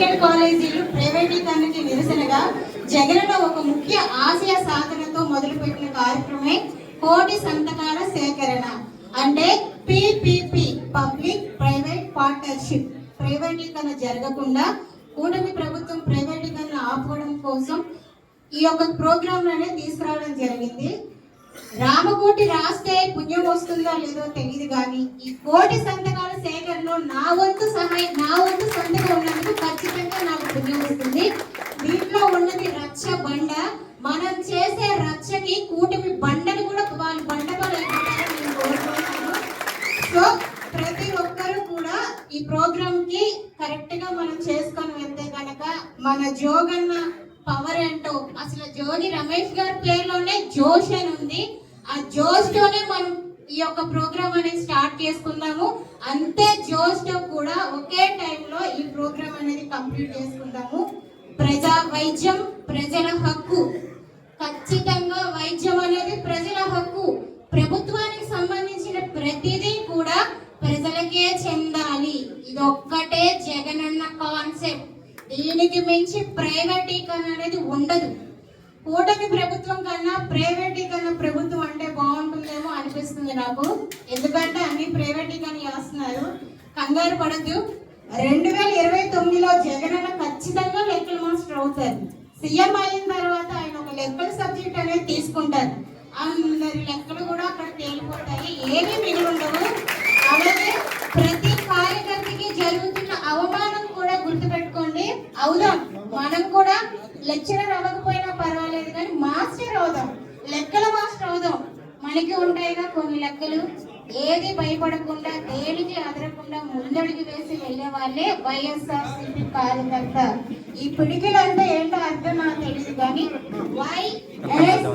Medical కాలేజీలు ప్రైవేటీకరణకి నిరసనగా జగనన్న ఒక ముఖ్య ఆశయ సాధనతో మొదలుపెట్టిన కార్యక్రమే కోటి సంతకాల సేకరణ అంటే పిపిపి పబ్లిక్ ప్రైవేట్ పార్ట్నర్షిప్. ప్రైవేటీకరణ జరగకుండా కూటమి ప్రభుత్వం ప్రైవేటీకరణ ఆపుకోవడం కోసం ఈ యొక్క ప్రోగ్రామ్ తీసుకురావడం జరిగింది. రామకోటి రాస్తే పుణ్యం వస్తుందో లేదో తెలియదు కానీ ఈ కోటి సంతకాల సేకరణలో నా వంతు సహాయం నా వంతు సంతకం ఉన్నందుకు ఖచ్చితంగా నాకు పుణ్యం వస్తుంది. దీంట్లో ఉన్నది రచ్చ బండ. మనం చేసే రచ్చకి కూటమి బండని కూడా వాళ్ళు బండపాలు నేను కోరుకుంటున్నాను. సో ప్రతి ఒక్కరూ కూడా ఈ ప్రోగ్రామ్కి కరెక్ట్గా మనం చేసుకొని వెళ్తే కనుక మన జోగన్న పవర్ ఏంటో అసలు జోగి రమేష్ గారి పేరులోనే జోష్ అని ఉంది. ఆ జోష్ తోనే మనం ఈ యొక్క ప్రోగ్రామ్ అనేది స్టార్ట్ చేసుకుందాము. అంతే జోష్తో కూడా ఒకే టైంలో ఈ ప్రోగ్రామ్ అనేది కంప్లీట్ చేసుకుందాము. ప్రజా వైద్యం ప్రజల హక్కు. ఖచ్చితంగా వైద్యం అనేది ప్రజల హక్కు. ప్రభుత్వానికి సంబంధించిన ప్రతిదీ కూడా ప్రజలకే చెందాలి. ఇది ఒక్కటే దీనికి మించి ప్రైవేటీకరణ అనేది ఉండదు. కూటమి ప్రభుత్వం కన్నా ప్రైవేటీకరణ ప్రభుత్వం అంటే బాగుంటుందేమో అనిపిస్తుంది నాకు. ఎందుకంటే అన్ని ప్రైవేటీకరణ చేస్తున్నారు. కంగారు పడద్దు. రెండు వేల ఇరవై తొమ్మిదిలో జగనన్న ఖచ్చితంగా లెక్కల మాస్టర్ అవుతారు. సీఎం అయిన తర్వాత ఆయన ఒక లెక్కల సబ్జెక్ట్ అనేది తీసుకుంటారు. ఆ లెక్కలు కూడా అక్కడ తేలిపోతాయి. ఏమీ మిగిలి ఉండవు. లెక్చరర్ అవ్వకపోయినా పర్వాలేదు కానీ మాస్టర్ అవుదాం. లెక్కల మాస్టర్ అవుదాం. మనకి ఉంటాయిగా కొన్ని లెక్కలు. ఏది భయపడకుండా దేనికి అదరకుండా ముందడుగు వేసి వెళ్ళే వాళ్ళే వైఎస్ఆర్ సిపి కార్యకర్త. ఈ అంటే ఏంటో అర్థం నాకు తెలియదు కానీ వై ఎస్